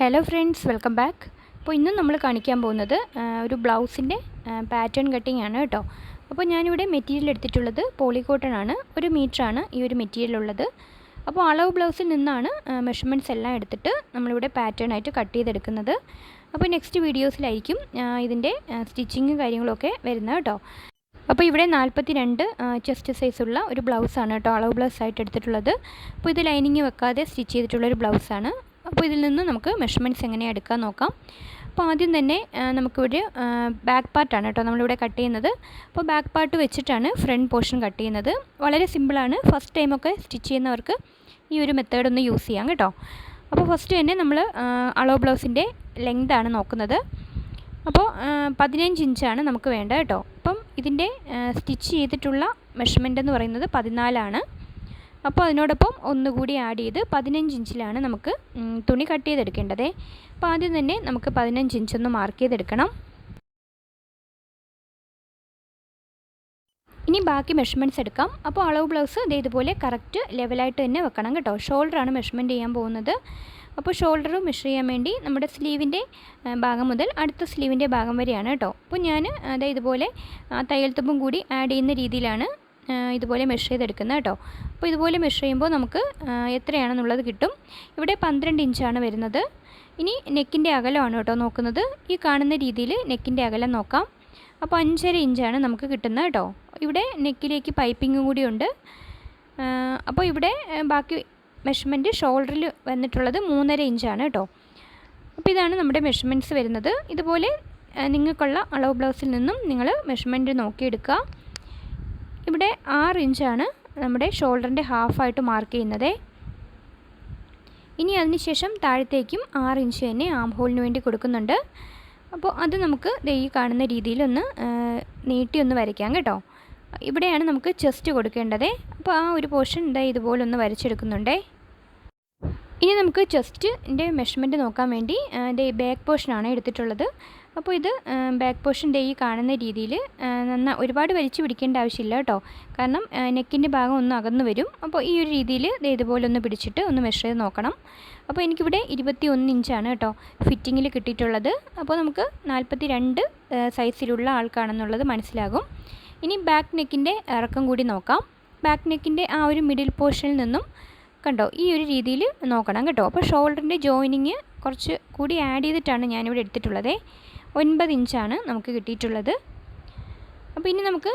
Hello friends welcome back അപ്പോൾ ഇന്നും നമ്മൾ കാണിക്കാൻ പോകുന്നത് ഒരു ബ്ലൗസിന്റെ പാറ്റേൺ കട്ടിംഗ് ആണ് കേട്ടോ. അപ്പോൾ ഞാനിവിടെ മെറ്റീരിയൽ എടുത്തിട്ടുള്ളത് പോളിക്കോട്ടൺ ആണ്. ഒരു മീറ്ററാണ് ഈ ഒരു മെറ്റീരിയൽ ഉള്ളത്. അപ്പോൾ അളവ് ബ്ലൗസിൽ നിന്നാണ് മെഷർമെന്റ്സ് എല്ലാം എടുത്തിട്ട് നമ്മളിവിടെ പാറ്റേൺ ആയിട്ട് കട്ട് ചെയ്തെടുക്കുന്നത്. അപ്പോൾ നെക്സ്റ്റ് വീഡിയോസിലായിരിക്കും ഇതിന്റെ സ്റ്റിച്ചിങ് കാര്യങ്ങളൊക്കെ വരുന്നത് കേട്ടോ. അപ്പോൾ ഇവിടെ നാൽപ്പത്തി രണ്ട് ചെസ്റ്റ് സൈസുള്ള ഒരു ബ്ലൗസാണ് കേട്ടോ അളവ് ബ്ലൗസ് ആയിട്ട് എടുത്തിട്ടുള്ളത്. അപ്പോൾ ഇത് ലൈനിങ് വെക്കാതെ സ്റ്റിച്ച് ചെയ്തിട്ടുള്ള ഒരു ബ്ലൗസാണ് അപ്പോൾ ഇതിൽ നിന്ന് നമുക്ക് മെഷർമെന്റ്സ് എങ്ങനെയാണ് എടുക്കാൻ നോക്കാം. അപ്പോൾ ആദ്യം തന്നെ നമുക്കിവിടെ ബാക്ക് പാർട്ടാണ് കേട്ടോ നമ്മളിവിടെ കട്ട് ചെയ്യുന്നത്. അപ്പോൾ ബാക്ക് പാർട്ട് വെച്ചിട്ടാണ് ഫ്രണ്ട് പോർഷൻ കട്ട് ചെയ്യുന്നത്. വളരെ സിമ്പിളാണ് ഫസ്റ്റ് ടൈമൊക്കെ സ്റ്റിച്ച് ചെയ്യുന്നവർക്ക് ഈ ഒരു മെത്തേഡ് ഒന്ന് യൂസ് ചെയ്യാം കേട്ടോ. അപ്പോൾ ഫസ്റ്റ് തന്നെ നമ്മൾ അളോ ബ്ലൗസിന്റെ ലെങ്ത് ആണ് നോക്കുന്നത്. അപ്പോൾ പതിനഞ്ച് ഇഞ്ചാണ് നമുക്ക് വേണ്ടത് കേട്ടോ. അപ്പം ഇതിന്റെ സ്റ്റിച്ച് ചെയ്തിട്ടുള്ള മെഷർമെന്റ് എന്ന് പറയുന്നത് പതിനാലാണ്. അപ്പോൾ അതിനോടൊപ്പം ഒന്നുകൂടി ആഡ് ചെയ്ത് പതിനഞ്ച് ഇഞ്ചിലാണ് നമുക്ക് തുണി കട്ട് ചെയ്തെടുക്കേണ്ടത്. അപ്പോൾ ആദ്യം തന്നെ നമുക്ക് പതിനഞ്ച് ഇഞ്ചൊന്ന് മാർക്ക് ചെയ്തെടുക്കണം. ഇനി ബാക്കി മെഷർമെന്റ്സ് എടുക്കാം. അപ്പോൾ അളവ് ബ്ലൗസ് ഇത് ഇതുപോലെ കറക്റ്റ് ലെവലായിട്ട് തന്നെ വെക്കണം കേട്ടോ. ഷോൾഡറാണ് മെഷർമെന്റ് ചെയ്യാൻ പോകുന്നത്. അപ്പോൾ ഷോൾഡർ മെഷർ ചെയ്യാൻ വേണ്ടി നമ്മുടെ സ്ലീവിന്റെ ഭാഗം മുതൽ അടുത്ത സ്ലീവിന്റെ ഭാഗം വരെയാണ് കേട്ടോ. അപ്പോൾ ഞാൻ അതായത് ഇതുപോലെ തയ്യൽത്തുമ്പും കൂടി ആഡ് ചെയ്യുന്ന രീതിയിലാണ് ഇതുപോലെ മെഷർ ചെയ്തെടുക്കുന്നത് കേട്ടോ. അപ്പോൾ ഇതുപോലെ മെഷർ ചെയ്യുമ്പോൾ നമുക്ക് എത്രയാണെന്നുള്ളത് കിട്ടും. ഇവിടെ പന്ത്രണ്ട് ഇഞ്ചാണ് വരുന്നത്. ഇനി നെക്കിന്റെ അകലമാണ് കേട്ടോ നോക്കുന്നത്. ഈ കാണുന്ന രീതിയിൽ നെക്കിന്റെ അകലം നോക്കാം. അപ്പോൾ അഞ്ചര ഇഞ്ചാണ് നമുക്ക് കിട്ടുന്നത് കേട്ടോ. ഇവിടെ നെക്കിലേക്ക് പൈപ്പിങ്ങും കൂടി ഉണ്ട്. ആ, അപ്പോൾ ഇവിടെ ബാക്കി മെഷർമെന്റ് ഷോൾഡറിൽ വന്നിട്ടുള്ളത് മൂന്നര ഇഞ്ചാണ് കേട്ടോ. അപ്പോൾ ഇതാണ് നമ്മുടെ മെഷർമെന്റ്സ് വരുന്നത്. ഇതുപോലെ നിങ്ങൾക്കുള്ള അളവ് ബ്ലൗസിൽ നിന്നും നിങ്ങൾ മെഷർമെന്റ് നോക്കിയെടുക്കുക. ഇവിടെ ആറ് ഇഞ്ചാണ് നമ്മുടെ ഷോൾഡറിന്റെ ഹാഫായിട്ട് മാർക്ക് ചെയ്യുന്നത്. ഇനി അതിനുശേഷം താഴത്തേക്കും ആറ് ഇഞ്ച് തന്നെ ആം ഹോളിന് വേണ്ടി കൊടുക്കുന്നുണ്ട്. അപ്പോൾ അത് നമുക്ക് ഈ കാണുന്ന രീതിയിലൊന്ന് നീട്ടിയൊന്ന് വരയ്ക്കാം കേട്ടോ. ഇവിടെയാണ് നമുക്ക് ചെസ്റ്റ് കൊടുക്കേണ്ടത്. അപ്പോൾ ആ ഒരു പോർഷൻ ഇതാ ഇതുപോലൊന്ന് വരച്ചെടുക്കുന്നുണ്ടേ. ഇനി നമുക്ക് ചെസ്റ്റിന്റെ മെഷർമെന്റ് നോക്കാൻ വേണ്ടി ദേ ബാക്ക് പോർഷനാണ് എടുത്തിട്ടുള്ളത്. അപ്പോൾ ഇത് ബാക്ക് പോർഷന്റെ ഈ കാണുന്ന രീതിയിൽ നന്ന ഒരുപാട് വലിച്ചു പിടിക്കേണ്ട ആവശ്യമില്ല കേട്ടോ. കാരണം നെക്കിന്റെ ഭാഗം ഒന്ന് അകന്നു വരും. അപ്പോൾ ഈ ഒരു രീതിയിൽ ഇതുപോലെ ഒന്ന് പിടിച്ചിട്ട് ഒന്ന് മെഷർ ചെയ്ത് നോക്കണം. അപ്പോൾ എനിക്കിവിടെ ഇരുപത്തി ഒന്ന് ഇഞ്ചാണ് കേട്ടോ ഫിറ്റിങ്ങിൽ കിട്ടിയിട്ടുള്ളത്. അപ്പോൾ നമുക്ക് നാൽപ്പത്തി രണ്ട് സൈസിലുള്ള ആൾക്കാണെന്നുള്ളത് മനസ്സിലാകും. ഇനി ബാക്ക് നെക്കിന്റെ ഇറക്കം കൂടി നോക്കാം. ബാക്ക് നെക്കിന്റെ ആ ഒരു മിഡിൽ പോർഷനിൽ നിന്നും കണ്ടോ? ഈ ഒരു രീതിയിൽ നോക്കണം കേട്ടോ. അപ്പോൾ ഷോൾഡറിന്റെ ജോയിനിങ് കുറച്ച് കൂടി ആഡ് ചെയ്തിട്ടാണ് ഞാനിവിടെ എടുത്തിട്ടുള്ളത്. ഒൻപത് ഇഞ്ചാണ് നമുക്ക് കിട്ടിയിട്ടുള്ളത്. അപ്പോൾ ഇനി നമുക്ക്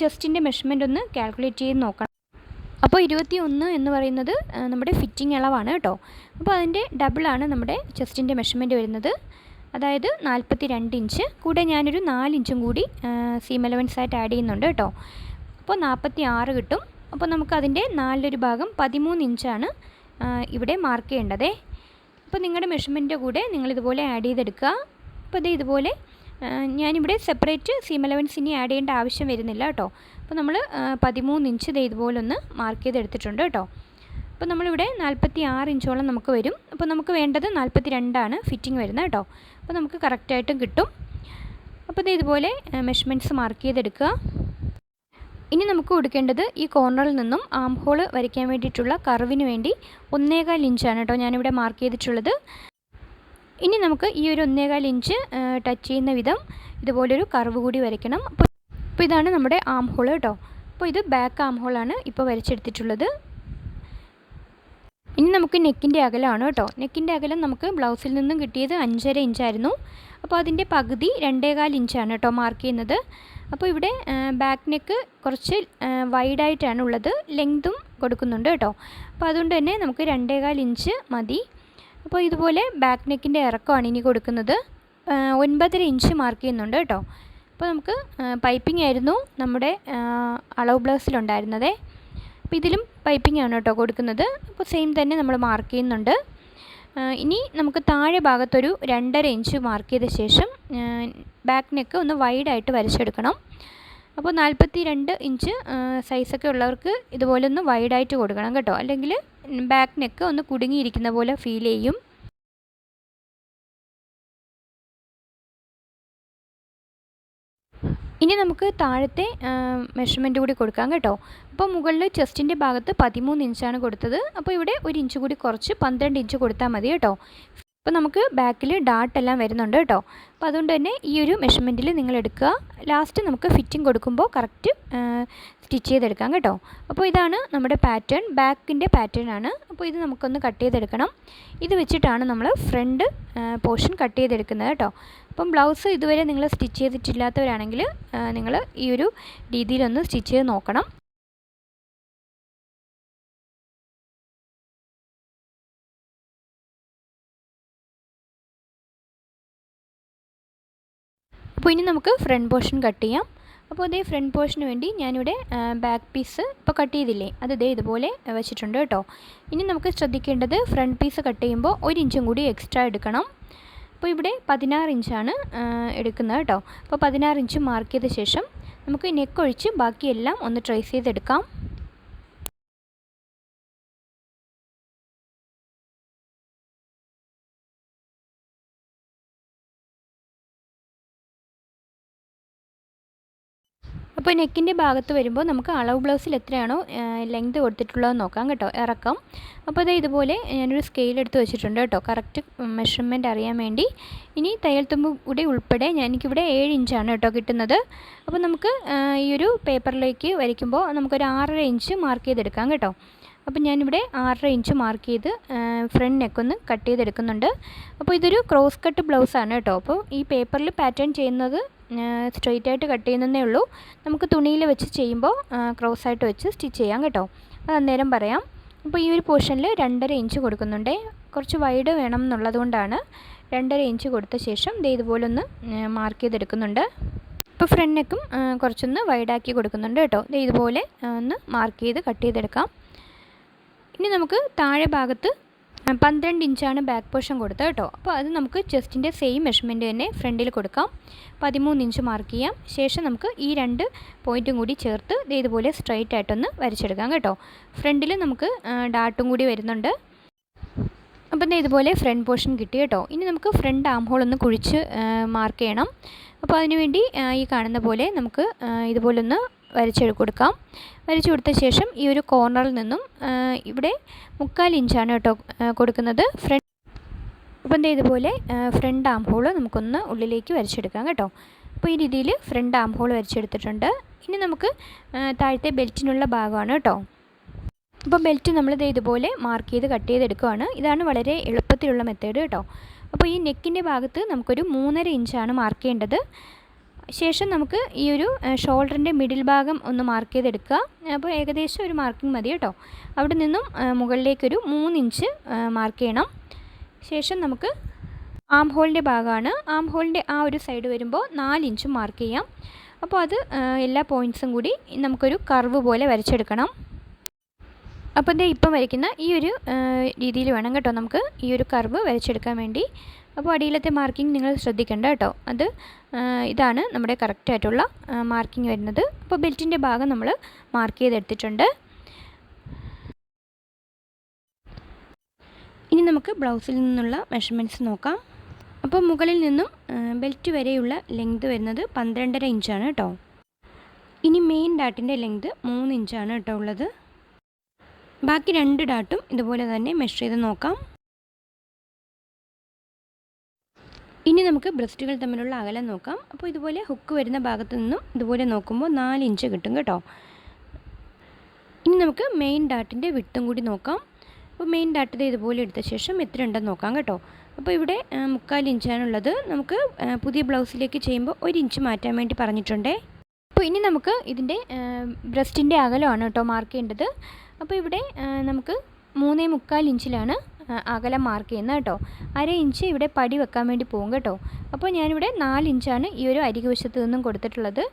ചെസ്റ്റിന്റെ മെഷർമെന്റ് ഒന്ന് കാൽക്കുലേറ്റ് ചെയ്ത് നോക്കണം. അപ്പോൾ ഇരുപത്തി ഒന്ന് എന്ന് പറയുന്നത് നമ്മുടെ ഫിറ്റിംഗ് അളവാണ് കേട്ടോ. അപ്പോൾ അതിന്റെ ഡബിളാണ് നമ്മുടെ ചെസ്റ്റിന്റെ മെഷർമെന്റ് വരുന്നത്. അതായത് നാൽപ്പത്തി രണ്ട് ഇഞ്ച്. കൂടെ ഞാനൊരു നാല് ഇഞ്ചും കൂടി സീം അലവൻസ് ആയിട്ട് ആഡ് ചെയ്യുന്നുണ്ട് കേട്ടോ. അപ്പോൾ നാൽപ്പത്തി ആറ് കിട്ടും. അപ്പോൾ നമുക്ക് അതിന്റെ നാലിലൊരു ഭാഗം പതിമൂന്ന് ഇഞ്ചാണ് ഇവിടെ മാർക്ക് ചെയ്യേണ്ടതേ. അപ്പോൾ നിങ്ങളുടെ മെഷർമെന്റിന്റെ കൂടെ നിങ്ങളിതുപോലെ ആഡ് ചെയ്തെടുക്കുക. അപ്പോൾ ഇത് ഇതുപോലെ ഞാനിവിടെ സെപ്പറേറ്റ് സീം അലവൻസ് ഇനി ആഡ് ചെയ്യേണ്ട ആവശ്യം വരുന്നില്ല കേട്ടോ. അപ്പോൾ നമ്മൾ പതിമൂന്ന് ഇഞ്ച് ഇത് ഇതുപോലെ ഒന്ന് മാർക്ക് ചെയ്തെടുത്തിട്ടുണ്ട് കേട്ടോ. അപ്പോൾ നമ്മളിവിടെ നാൽപ്പത്തി ആറ് ഇഞ്ചോളം നമുക്ക് വരും. അപ്പോൾ നമുക്ക് വേണ്ടത് നാൽപ്പത്തി രണ്ടാണ് ഫിറ്റിംഗ് വരുന്നത് കേട്ടോ. അപ്പോൾ നമുക്ക് കറക്റ്റായിട്ടും കിട്ടും. അപ്പോൾ ഇത് ഇതുപോലെ മെഷർമെന്റ്സ് മാർക്ക് ചെയ്തെടുക്കുക. ഇനി നമുക്ക് കൊടുക്കേണ്ടത് ഈ കോർണറിൽ നിന്നും ആം ഹോൾ വരയ്ക്കാൻ വേണ്ടിയിട്ടുള്ള കർവിന് വേണ്ടി ഒന്നേകാൽ ഇഞ്ചാണ് കേട്ടോ ഞാനിവിടെ മാർക്ക് ചെയ്തിട്ടുള്ളത്. ഇനി നമുക്ക് ഈ ഒരു ഒന്നേകാൽ ഇഞ്ച് ടച്ച് ചെയ്യുന്ന വിധം ഇതുപോലൊരു കർവ് കൂടി വരയ്ക്കണം. അപ്പോൾ ഇതാണ് നമ്മുടെ ആം ഹോൾ കേട്ടോ. അപ്പോൾ ഇത് ബാക്ക് ആം ഹോളാണ് ഇപ്പോൾ വരച്ചെടുത്തിട്ടുള്ളത്. ഇനി നമുക്ക് നെക്കിന്റെ അകലമാണ് കേട്ടോ. നെക്കിന്റെ അകലം നമുക്ക് ബ്ലൗസിൽ നിന്നും കിട്ടിയത് അഞ്ചര ഇഞ്ചായിരുന്നു അപ്പോൾ അതിന്റെ പകുതി രണ്ടേകാൽ ഇഞ്ചാണ് കേട്ടോ മാർക്ക് ചെയ്യുന്നത്. അപ്പോൾ ഇവിടെ ബാക്ക് നെക്ക് കുറച്ച് വൈഡായിട്ടാണ് ഉള്ളത്. ലെങ്തും കൊടുക്കുന്നുണ്ട് കേട്ടോ. അപ്പോൾ അതുകൊണ്ട് തന്നെ നമുക്ക് രണ്ടേകാൽ ഇഞ്ച് മതി. അപ്പോൾ ഇതുപോലെ ബാക്ക് നെക്കിന്റെ ഇറക്കമാണ് ഇനി കൊടുക്കുന്നത്. ഒൻപതര ഇഞ്ച് മാർക്ക് ചെയ്യുന്നുണ്ട് കേട്ടോ. അപ്പോൾ നമുക്ക് പൈപ്പിംഗ് ആയിരുന്നു നമ്മുടെ അളവ് ബ്ലൗസിലുണ്ടായിരുന്നത് അപ്പോൾ ഇതിലും പൈപ്പിംഗ് ആണ് കേട്ടോ കൊടുക്കുന്നത്. അപ്പോൾ സെയിം തന്നെ നമ്മൾ മാർക്ക് ചെയ്യുന്നുണ്ട്. ഇനി നമുക്ക് താഴെ ഭാഗത്തൊരു രണ്ടര ഇഞ്ച് മാർക്ക് ചെയ്ത ശേഷം ബാക്ക് നെക്ക് ഒന്ന് വൈഡായിട്ട് വരച്ചെടുക്കണം. അപ്പോൾ നാൽപ്പത്തി രണ്ട് ഇഞ്ച് സൈസൊക്കെ ഉള്ളവർക്ക് ഇതുപോലെ ഒന്ന് വൈഡായിട്ട് കൊടുക്കണം കേട്ടോ. അല്ലെങ്കിൽ ബാക്ക് നെക്ക് ഒന്ന് കുടുങ്ങിയിരിക്കുന്ന പോലെ ഫീൽ ചെയ്യും. ഇനി നമുക്ക് താഴത്തെ മെഷർമെന്റ് കൂടി കൊടുക്കാം കേട്ടോ. അപ്പോൾ മുകളിൽ ചെസ്റ്റിന്റെ ഭാഗത്ത് പതിമൂന്ന് ഇഞ്ചാണ് കൊടുത്തത്. അപ്പോൾ ഇവിടെ ഒരു ഇഞ്ച് കൂടി കുറച്ച് പന്ത്രണ്ട് ഇഞ്ച് കൊടുത്താൽ മതി കേട്ടോ. അപ്പോൾ നമുക്ക് ബാക്കിൽ ഡാട്ട് എല്ലാം വരുന്നുണ്ട് കേട്ടോ. അപ്പോൾ അതുകൊണ്ട് തന്നെ ഈ ഒരു മെഷർമെന്റിൽ നിങ്ങൾ എടുക്കുക. ലാസ്റ്റ് നമുക്ക് ഫിറ്റിംഗ് കൊടുക്കുമ്പോൾ കറക്റ്റ് സ്റ്റിച്ച് ചെയ്തെടുക്കാം കേട്ടോ. അപ്പോൾ ഇതാണ് നമ്മുടെ പാറ്റേൺ ബാക്കിന്റെ പാറ്റേൺ ആണ്. അപ്പോൾ ഇത് നമുക്കൊന്ന് കട്ട് ചെയ്തെടുക്കണം. ഇത് വെച്ചിട്ടാണ് നമ്മൾ ഫ്രണ്ട് പോർഷൻ കട്ട് ചെയ്തെടുക്കുന്നത് കേട്ടോ. അപ്പം ബ്ലൗസ് ഇതുവരെ നിങ്ങൾ സ്റ്റിച്ച് ചെയ്തിട്ടില്ലാത്തവരാണെങ്കിൽ നിങ്ങൾ ഈ ഒരു രീതിയിലൊന്ന് സ്റ്റിച്ച് ചെയ്ത് നോക്കണം. അപ്പോൾ ഇനി നമുക്ക് ഫ്രണ്ട് പോർഷൻ കട്ട് ചെയ്യാം. അപ്പോൾ ഇതേ ഫ്രണ്ട് പോർഷന് വേണ്ടി ഞാനിവിടെ ബാക്ക് പീസ് ഇപ്പോൾ കട്ട് ചെയ്തില്ലേ? അത് ഇതേ ഇതുപോലെ വെച്ചിട്ടുണ്ട് കേട്ടോ. ഇനി നമുക്ക് ശ്രദ്ധിക്കേണ്ടത് ഫ്രണ്ട് പീസ് കട്ട് ചെയ്യുമ്പോൾ ഒരു ഇഞ്ചും കൂടി എക്സ്ട്രാ എടുക്കണം. അപ്പോൾ ഇവിടെ പതിനാറ് ഇഞ്ചാണ് എടുക്കുന്നത് കേട്ടോ. അപ്പോൾ പതിനാറ് ഇഞ്ച് മാർക്ക് ചെയ്ത ശേഷം നമുക്ക് നെക്ക് ഒഴിച്ച് ബാക്കിയെല്ലാം ഒന്ന് ട്രേസ് ചെയ്തെടുക്കാം. അപ്പോൾ നെക്കിന്റെ ഭാഗത്ത് വരുമ്പോൾ നമുക്ക് അളവ് ബ്ലൗസിൽ എത്രയാണോ ലെങ്ത് കൊടുത്തിട്ടുള്ളത് നോക്കാം കേട്ടോ ഇറക്കം. അപ്പോൾ അത് ഇതുപോലെ ഞാനൊരു സ്കെയിൽ എടുത്ത് വെച്ചിട്ടുണ്ട് കേട്ടോ കറക്റ്റ് മെഷർമെന്റ് അറിയാൻ വേണ്ടി. ഇനി തയ്യൽ തുമ്പ് കൂടി ഉൾപ്പെടെ എനിക്കിവിടെ ഏഴ് ഇഞ്ചാണ് കേട്ടോ കിട്ടുന്നത്. അപ്പോൾ നമുക്ക് ഈ ഒരു പേപ്പറിലേക്ക് വരയ്ക്കുമ്പോൾ നമുക്കൊരു ആറര ഇഞ്ച് മാർക്ക് ചെയ്തെടുക്കാം കേട്ടോ. അപ്പോൾ ഞാനിവിടെ ആറര ഇഞ്ച് മാർക്ക് ചെയ്ത് ഫ്രണ്ട് നെക്കൊന്ന് കട്ട് ചെയ്തെടുക്കുന്നുണ്ട്. അപ്പോൾ ഇതൊരു ക്രോസ് കട്ട് ബ്ലൗസാണ് കേട്ടോ. അപ്പോൾ ഈ പേപ്പറിൽ പാറ്റേൺ ചെയ്യുന്നത് സ്ട്രെയിറ്റ് ആയിട്ട് കട്ട് ചെയ്യുന്നതേ ഉള്ളൂ. നമുക്ക് തുണിയിൽ വെച്ച് ചെയ്യുമ്പോൾ ക്രോസ് ആയിട്ട് വെച്ച് സ്റ്റിച്ച് ചെയ്യാം കേട്ടോ. അത് അന്നേരം പറയാം. അപ്പോൾ ഈ ഒരു പോർഷനിൽ രണ്ടര ഇഞ്ച് കൊടുക്കുന്നുണ്ട്. കുറച്ച് വൈഡ് വേണം എന്നുള്ളത് കൊണ്ടാണ് രണ്ടര ഇഞ്ച് കൊടുത്ത ശേഷം ദേ ഇതുപോലെ ഒന്ന് മാർക്ക് ചെയ്തെടുക്കുന്നുണ്ട്. ഇപ്പോൾ ഫ്രണ്ട് നെക്കും കുറച്ചൊന്ന് വൈഡാക്കി കൊടുക്കുന്നുണ്ട് കേട്ടോ. ഇതുപോലെ ഒന്ന് മാർക്ക് ചെയ്ത് കട്ട് ചെയ്തെടുക്കാം. ഇനി നമുക്ക് താഴെ ഭാഗത്ത് പന്ത്രണ്ട് ഇഞ്ചാണ് ബാക്ക് പോർഷൻ കൊടുത്തത് കേട്ടോ. അപ്പോൾ അത് നമുക്ക് ചെസ്റ്റിന്റെ സെയിം മെഷർമെന്റ് തന്നെ ഫ്രണ്ടിൽ കൊടുക്കാം. പതിമൂന്ന് ഇഞ്ച് മാർക്ക് ചെയ്യാം. ശേഷം നമുക്ക് ഈ രണ്ട് പോയിന്റും കൂടി ചേർത്ത് ഇതുപോലെ സ്ട്രൈറ്റ് ആയിട്ടൊന്ന് വരച്ചെടുക്കാം കേട്ടോ. ഫ്രണ്ടിൽ നമുക്ക് ഡാട്ടും കൂടി വരുന്നുണ്ട്. അപ്പം ഇതുപോലെ ഫ്രണ്ട് പോർഷൻ കിട്ടി കേട്ടോ. ഇനി നമുക്ക് ഫ്രണ്ട് ആം ഹോൾ ഒന്ന് കുഴിച്ച് മാർക്ക് ചെയ്യണം. അപ്പോൾ അതിനുവേണ്ടി ഈ കാണുന്ന പോലെ നമുക്ക് ഇതുപോലൊന്ന് വരച്ചെടു കൊടുക്കാം വരച്ചു കൊടുത്ത ശേഷം ഈ ഒരു കോർണറിൽ നിന്നും ഇവിടെ മുക്കാൽ ഇഞ്ചാണ് കേട്ടോ കൊടുക്കുന്നത്. ഫ്രണ്ട് അപ്പം എന്താ ഇതുപോലെ ഫ്രണ്ട് ആം ഹോൾ നമുക്കൊന്ന് ഉള്ളിലേക്ക് വരച്ചെടുക്കാം കേട്ടോ. അപ്പോൾ ഈ രീതിയിൽ ഫ്രണ്ട് ആം ഹോൾ വരച്ചെടുത്തിട്ടുണ്ട്. ഇനി നമുക്ക് താഴത്തെ ബെൽറ്റിനുള്ള ഭാഗമാണ് കേട്ടോ. അപ്പം ബെൽറ്റ് നമ്മൾ ഇതുപോലെ മാർക്ക് ചെയ്ത് കട്ട് ചെയ്തെടുക്കുകയാണ് ഇതാണ് വളരെ എളുപ്പത്തിലുള്ള മെത്തേഡ് കേട്ടോ. അപ്പോൾ ഈ നെക്കിന്റെ ഭാഗത്ത് നമുക്കൊരു മൂന്നര ഇഞ്ചാണ് മാർക്ക് ചെയ്യേണ്ടത്. ശേഷം നമുക്ക് ഈ ഒരു ഷോൾഡറിന്റെ മിഡിൽ ഭാഗം ഒന്ന് മാർക്ക് ചെയ്തെടുക്കുക. അപ്പോൾ ഏകദേശം ഒരു മാർക്കിംഗ് മതി കേട്ടോ. അവിടെ നിന്നും മുകളിലേക്കൊരു മൂന്നിഞ്ച് മാർക്ക് ചെയ്യണം. ശേഷം നമുക്ക് ആം ഹോളിന്റെ ഭാഗമാണ്. ആം ഹോളിന്റെ ആ ഒരു സൈഡ് വരുമ്പോൾ നാലിഞ്ചും മാർക്ക് ചെയ്യാം. അപ്പോൾ അത് എല്ലാ പോയിന്റ്സും കൂടി നമുക്കൊരു കർവ് പോലെ വരച്ചെടുക്കണം. അപ്പോൾ ഇതേ ഇപ്പം വരയ്ക്കുന്ന ഈ ഒരു രീതിയിൽ വേണം കേട്ടോ നമുക്ക് ഈ ഒരു കർവ് വരച്ചെടുക്കാൻ വേണ്ടി. അപ്പോൾ അടിയിലത്തെ മാർക്കിംഗ് നിങ്ങൾ ശ്രദ്ധിക്കേണ്ട കേട്ടോ. അത് ഇതാണ് നമ്മുടെ കറക്റ്റായിട്ടുള്ള മാർക്കിംഗ് വരുന്നത്. അപ്പോൾ ബെൽറ്റിന്റെ ഭാഗം നമ്മൾ മാർക്ക് ചെയ്തെടുത്തിട്ടുണ്ട്. ഇനി നമുക്ക് ബ്ലൗസിൽ നിന്നുള്ള മെഷർമെന്റ്സ് നോക്കാം. അപ്പോൾ മുകളിൽ നിന്നും ബെൽറ്റ് വരെയുള്ള ലെങ്ത് വരുന്നത് പന്ത്രണ്ടര ഇഞ്ചാണ് കേട്ടോ. ഇനി മെയിൻ ഡാട്ടിന്റെ ലെങ്ത് മൂന്ന് ഇഞ്ചാണ് കേട്ടോ ഉള്ളത്. ബാക്കി രണ്ട് ഡാട്ടും ഇതുപോലെ തന്നെ മെഷർ ചെയ്ത് നോക്കാം. ഇനി നമുക്ക് ബ്രസ്റ്റുകൾ തമ്മിലുള്ള അകലം നോക്കാം. അപ്പോൾ ഇതുപോലെ ഹുക്ക് വരുന്ന ഭാഗത്തു നിന്നും ഇതുപോലെ നോക്കുമ്പോൾ നാല് ഇഞ്ച് കിട്ടും കേട്ടോ. ഇനി നമുക്ക് മെയിൻ ഡാട്ടിന്റെ വിട്ടും കൂടി നോക്കാം. അപ്പോൾ മെയിൻ ഡാട്ട് ഇതുപോലെ എടുത്ത ശേഷം എത്ര ഉണ്ടെന്ന് നോക്കാം കേട്ടോ. അപ്പോൾ ഇവിടെ മുക്കാൽ ഇഞ്ചാണുള്ളത് നമുക്ക് പുതിയ ബ്ലൗസിലേക്ക് ചെയ്യുമ്പോൾ ഒരു ഇഞ്ച് മാറ്റാൻ വേണ്ടി പറഞ്ഞിട്ടുണ്ടേ. അപ്പോൾ ഇനി നമുക്ക് ഇതിന്റെ ബ്രസ്റ്റിന്റെ അകലമാണ് കേട്ടോ മാർക്ക് ചെയ്യേണ്ടത്. അപ്പോൾ ഇവിടെ നമുക്ക് മൂന്നേ മുക്കാൽ ഇഞ്ചിലാണ് അകലം മാർക്ക് ചെയ്യുന്നത് കേട്ടോ. അര ഇഞ്ച് ഇവിടെ പടി വെക്കാൻ വേണ്ടി പോകും കേട്ടോ. അപ്പോൾ ഞാനിവിടെ നാല് ഇഞ്ചാണ് ഈ ഒരു അരികുവശത്ത് നിന്നും കൊടുത്തിട്ടുള്ളത്.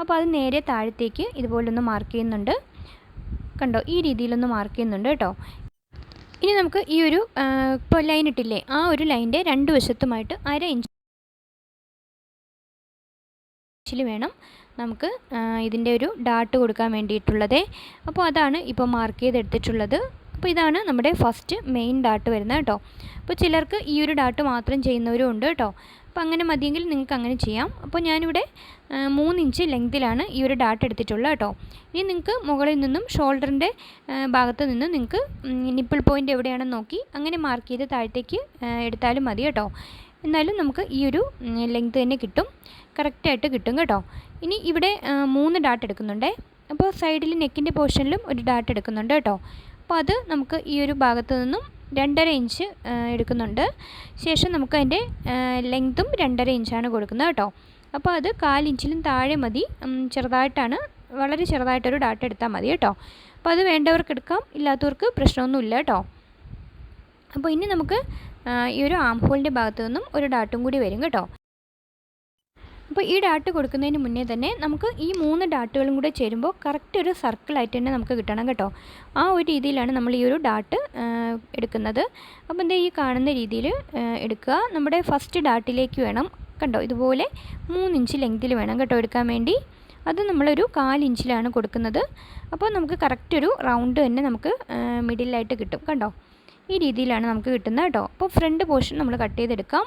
അപ്പോൾ അത് നേരെ താഴത്തേക്ക് ഇതുപോലൊന്ന് മാർക്ക് ചെയ്യുന്നുണ്ട്. കണ്ടോ? ഈ രീതിയിലൊന്ന് മാർക്ക് ചെയ്യുന്നുണ്ട് കേട്ടോ. ഇനി നമുക്ക് ഈ ഒരു ഇപ്പോൾ ലൈൻ ഇട്ടില്ലേ? ആ ഒരു ലൈന്റെ രണ്ട് വശത്തുമായിട്ട് അര ഇഞ്ച് വേണം നമുക്ക് ഇതിന്റെ ഒരു ഡാട്ട് കൊടുക്കാൻ വേണ്ടിയിട്ടുള്ളത്. അപ്പോൾ അതാണ് ഇപ്പോൾ മാർക്ക് ചെയ്തെടുത്തിട്ടുള്ളത്. അപ്പോൾ ഇതാണ് നമ്മുടെ ഫസ്റ്റ് മെയിൻ ഡാട്ട് വരുന്നത് കേട്ടോ. അപ്പോൾ ചിലർക്ക് ഈ ഒരു ഡാട്ട് മാത്രം ചെയ്യുന്നവരും ഉണ്ട് കേട്ടോ. അപ്പോൾ അങ്ങനെ മതിയെങ്കിൽ നിങ്ങൾക്ക് അങ്ങനെ ചെയ്യാം. അപ്പോൾ ഞാനിവിടെ മൂന്നിഞ്ച് ലെങ്തിലാണ് ഈ ഒരു ഡാട്ട് എടുത്തിട്ടുള്ളത് കേട്ടോ. ഇനി നിങ്ങൾക്ക് മുകളിൽ നിന്നും ഷോൾഡറിന്റെ ഭാഗത്ത് നിന്നും നിങ്ങൾക്ക് നിപ്പിൾ പോയിന്റ് എവിടെയാണെന്ന് നോക്കി അങ്ങനെ മാർക്ക് ചെയ്ത് താഴത്തേക്ക് എടുത്താലും മതി കേട്ടോ. എന്നാലും നമുക്ക് ഈ ഒരു ലെങ്ത് തന്നെ കിട്ടും. കറക്റ്റായിട്ട് കിട്ടും കേട്ടോ. ഇനി ഇവിടെ മൂന്ന് ഡാട്ട് എടുക്കുന്നുണ്ടേ. അപ്പോൾ സൈഡിൽ നെക്കിന്റെ പോർഷനിലും ഒരു ഡാട്ട് എടുക്കുന്നുണ്ട് കേട്ടോ. അപ്പോൾ അത് നമുക്ക് ഈ ഒരു ഭാഗത്ത് നിന്നും രണ്ടര ഇഞ്ച് എടുക്കുന്നുണ്ട്. ശേഷം നമുക്ക് അതിന്റെ ലെങ്ത്തും രണ്ടര ഇഞ്ചാണ് കൊടുക്കുന്നത് കേട്ടോ. അപ്പോൾ അത് കാലിഞ്ചിലും താഴെ മതി. ചെറുതായിട്ടാണ് വളരെ ചെറുതായിട്ടൊരു ഡാറ്റ എടുത്താൽ മതി കേട്ടോ. അപ്പോൾ അത് വേണ്ടവർക്ക് എടുക്കാം ഇല്ലാത്തവർക്ക് പ്രശ്നമൊന്നുമില്ല കേട്ടോ. അപ്പോൾ ഇനി നമുക്ക് ഈ ഒരു ആം ഹോളിന്റെ ഭാഗത്തു നിന്നും ഒരു ഡാട്ടും കൂടി വരും കേട്ടോ. അപ്പോൾ ഈ ഡാട്ട് കൊടുക്കുന്നതിന് മുന്നേ തന്നെ നമുക്ക് ഈ മൂന്ന് ഡാട്ടുകളും കൂടെ ചേരുമ്പോൾ കറക്റ്റ് ഒരു സർക്കിളായിട്ട് തന്നെ നമുക്ക് കിട്ടണം കേട്ടോ. ആ ഒരു രീതിയിലാണ് നമ്മൾ ഈ ഒരു ഡാട്ട് എടുക്കുന്നത്. അപ്പോൾ എന്താ ഈ കാണുന്ന രീതിയിൽ എടുക്കുക. നമ്മുടെ ഫസ്റ്റ് ഡാട്ടിലേക്ക് വേണം കണ്ടോ? ഇതുപോലെ മൂന്നിഞ്ച് ലെങ്തിൽ വേണം കേട്ടോ എടുക്കാൻ വേണ്ടി. അത് നമ്മളൊരു കാലിഞ്ചിലാണ് കൊടുക്കുന്നത്. അപ്പോൾ നമുക്ക് കറക്റ്റ് ഒരു റൗണ്ട് തന്നെ നമുക്ക് മിഡിലായിട്ട് കിട്ടും കണ്ടോ? ഈ രീതിയിലാണ് നമുക്ക് കിട്ടുന്നത് കേട്ടോ. അപ്പോൾ ഫ്രണ്ട് പോർഷൻ നമ്മൾ കട്ട് ചെയ്തെടുക്കാം.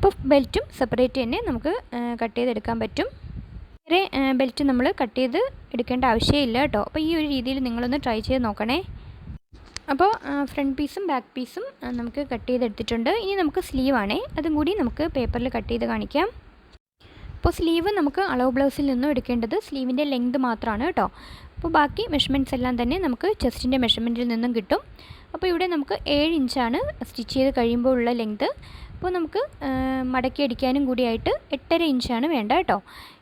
അപ്പോൾ ബെൽറ്റും സെപ്പറേറ്റ് തന്നെ നമുക്ക് കട്ട് ചെയ്തെടുക്കാൻ പറ്റും. വേറെ ബെൽറ്റ് നമ്മൾ കട്ട് ചെയ്ത് എടുക്കേണ്ട ആവശ്യമില്ല കേട്ടോ. അപ്പോൾ ഈ ഒരു രീതിയിൽ നിങ്ങളൊന്ന് ട്രൈ ചെയ്ത് നോക്കണേ. അപ്പോൾ ഫ്രണ്ട് പീസും ബാക്ക് പീസും നമുക്ക് കട്ട് ചെയ്തെടുത്തിട്ടുണ്ട്. ഇനി നമുക്ക് സ്ലീവാണേ അതും കൂടി നമുക്ക് പേപ്പറിൽ കട്ട് ചെയ്ത് കാണിക്കാം. അപ്പോൾ സ്ലീവ് നമുക്ക് അളവ് ബ്ലൗസിൽ നിന്നും എടുക്കേണ്ടത് സ്ലീവിന്റെ ലെങ്ത് മാത്രമാണ് കേട്ടോ. അപ്പോൾ ബാക്കി മെഷർമെന്റ്സ് എല്ലാം തന്നെ നമുക്ക് ചെസ്റ്റിന്റെ മെഷർമെന്റിൽ നിന്നും കിട്ടും. അപ്പോൾ ഇവിടെ നമുക്ക് ഏഴ് ഇഞ്ചാണ് സ്റ്റിച്ച് ചെയ്ത് കഴിയുമ്പോൾ ഉള്ള ലെങ്ത് അപ്പോൾ നമുക്ക് മടക്കി അടിക്കാനും കൂടിയായിട്ട് എട്ടര ഇഞ്ചാണ് വേണ്ട കേട്ടോ.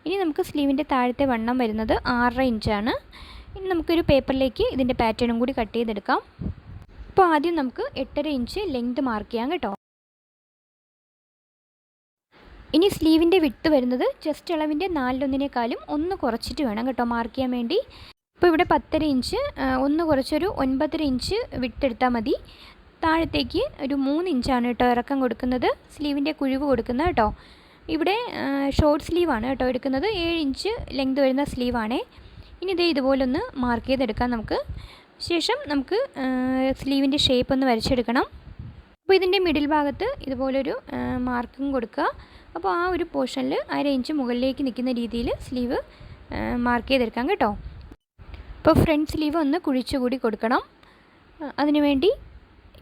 ഇനി നമുക്ക് സ്ലീവിന്റെ താഴത്തെ വണ്ണം വരുന്നത് ആറര ഇഞ്ചാണ്. ഇനി നമുക്കൊരു പേപ്പറിലേക്ക് ഇതിന്റെ പാറ്റേണും കൂടി കട്ട് ചെയ്തെടുക്കാം. അപ്പോൾ ആദ്യം നമുക്ക് എട്ടര ഇഞ്ച് ലെങ്ത് മാർക്ക് ചെയ്യാം കേട്ടോ. ഇനി സ്ലീവിന്റെ വിട്ട് വരുന്നത് ചെസ്റ്റ് അളവിന്റെ നാലിലൊന്നിനേക്കാളും ഒന്ന് കുറച്ചിട്ട് വേണം കേട്ടോ മാർക്ക് ചെയ്യാൻ വേണ്ടി. ഇപ്പോൾ ഇവിടെ പത്തര ഇഞ്ച് ഒന്ന് കുറച്ചൊരു ഒൻപതര ഇഞ്ച് വിട്ടെടുത്താൽ മതി. താഴത്തേക്ക് ഒരു മൂന്ന് ഇഞ്ചാണ് കേട്ടോ ഇറക്കം കൊടുക്കുന്നത്. സ്ലീവിന്റെ കുഴിവ് കൊടുക്കുന്നത് കേട്ടോ. ഇവിടെ ഷോർട്ട് സ്ലീവാണ് കേട്ടോ എടുക്കുന്നത്. ഏഴ് ഇഞ്ച് ലെങ്ത് വരുന്ന സ്ലീവാണേ. ഇനി ഇതേ ഇതുപോലൊന്ന് മാർക്ക് ചെയ്തെടുക്കാം നമുക്ക്. ശേഷം നമുക്ക് സ്ലീവിന്റെ ഷേപ്പ് ഒന്ന് വരച്ചെടുക്കണം. അപ്പോൾ ഇതിന്റെ മിഡിൽ ഭാഗത്ത് ഇതുപോലൊരു മാർക്കും കൊടുക്കുക. അപ്പോൾ ആ ഒരു പോർഷനിൽ അര ഇഞ്ച് മുകളിലേക്ക് നിൽക്കുന്ന രീതിയിൽ സ്ലീവ് മാർക്ക് ചെയ്തെടുക്കാം കേട്ടോ. അപ്പോൾ ഫ്രണ്ട് സ്ലീവ് ഒന്ന് കുഴിച്ചുകൂടി കൊടുക്കണം. അതിനുവേണ്ടി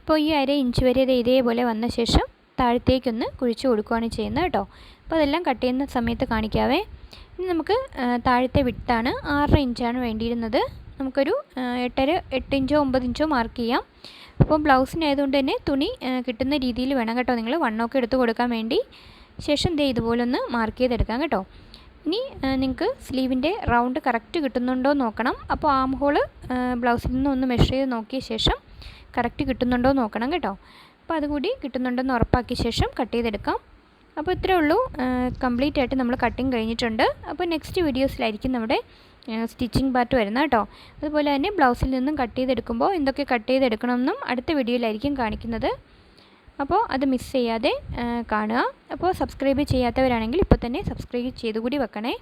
ഇപ്പോൾ ഈ അര ഇഞ്ച് വരെ ഇതേപോലെ വന്ന ശേഷം താഴത്തേക്കൊന്ന് കുഴിച്ച് കൊടുക്കുകയാണ് ചെയ്യുന്നത് കേട്ടോ. അപ്പോൾ അതെല്ലാം കട്ട് ചെയ്യുന്ന സമയത്ത് കാണിക്കാവേ. ഇനി നമുക്ക് താഴത്തെ വിട്ടാണ് ആറര ഇഞ്ചാണ് വേണ്ടിയിരുന്നത്. നമുക്കൊരു എട്ടര എട്ട് ഇഞ്ചോ ഒമ്പത് ഇഞ്ചോ മാർക്ക് ചെയ്യാം. അപ്പം ബ്ലൗസിനായതുകൊണ്ട് തന്നെ തുണി കിട്ടുന്ന രീതിയിൽ വേണം കേട്ടോ. നിങ്ങൾ വണ്ണമൊക്കെ എടുത്ത് കൊടുക്കാൻ വേണ്ടി. ശേഷം ദേ ഇതുപോലൊന്ന് മാർക്ക് ചെയ്തെടുക്കാം കേട്ടോ. ഇനി നിങ്ങൾക്ക് സ്ലീവിന്റെ റൗണ്ട് കറക്റ്റ് കിട്ടുന്നുണ്ടോ നോക്കണം. അപ്പോൾ ആം ഹോൾ ബ്ലൗസിൽ നിന്ന് ഒന്ന് മെഷർ ചെയ്ത് നോക്കിയ ശേഷം കറക്റ്റ് കിട്ടുന്നുണ്ടോ നോക്കണം കേട്ടോ. അപ്പോൾ അതുകൂടി കിട്ടുന്നുണ്ടെന്ന് ഉറപ്പാക്കിയ ശേഷം കട്ട് ചെയ്തെടുക്കാം. അപ്പോൾ ഇത്രേ ഉള്ളൂ. കംപ്ലീറ്റ് ആയിട്ട് നമ്മൾ കട്ടിങ് കഴിഞ്ഞിട്ടുണ്ട്. അപ്പോൾ നെക്സ്റ്റ് വീഡിയോസിലായിരിക്കും നമ്മുടെ സ്റ്റിച്ചിങ് പാർട്ട് വരുന്നത് കേട്ടോ. അതുപോലെ തന്നെ ബ്ലൗസിൽ നിന്നും കട്ട് ചെയ്തെടുക്കുമ്പോൾ എന്തൊക്കെ കട്ട് ചെയ്തെടുക്കണമെന്നും അടുത്ത വീഡിയോയിലായിരിക്കും കാണിക്കുന്നത്. അപ്പോൾ അത് മിസ് ചെയ്യാതെ കാണുക. അപ്പോൾ സബ്സ്ക്രൈബ് ചെയ്യാത്തവരാണെങ്കിൽ ഇപ്പോൾ തന്നെ സബ്സ്ക്രൈബ് ചെയ്തു കൂടി വെക്കണേ.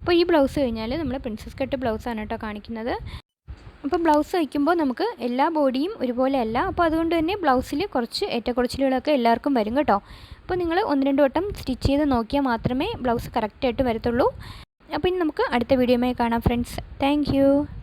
അപ്പോൾ ഈ ബ്ലൗസ് കഴിഞ്ഞാൽ നമ്മൾ പ്രിൻസസ് കട്ട് ബ്ലൗസാണ് കേട്ടോ കാണിക്കുന്നത്. അപ്പോൾ ബ്ലൗസ് വയ്ക്കുമ്പോൾ നമുക്ക് എല്ലാ ബോഡിയും ഒരുപോലെ അല്ല. അപ്പോൾ അതുകൊണ്ട് തന്നെ ബ്ലൗസിൽ കുറച്ച് ഏറ്റക്കുറച്ചിലുകളൊക്കെ എല്ലാവർക്കും വരും കേട്ടോ. അപ്പോൾ നിങ്ങൾ ഒന്ന് രണ്ട് വട്ടം സ്റ്റിച്ച് ചെയ്ത് നോക്കിയാൽ മാത്രമേ ബ്ലൗസ് കറക്റ്റായിട്ട് വരത്തുള്ളൂ. അപ്പോൾ ഇനി നമുക്ക് അടുത്ത വീഡിയോയുമായി കാണാം ഫ്രണ്ട്സ് താങ്ക്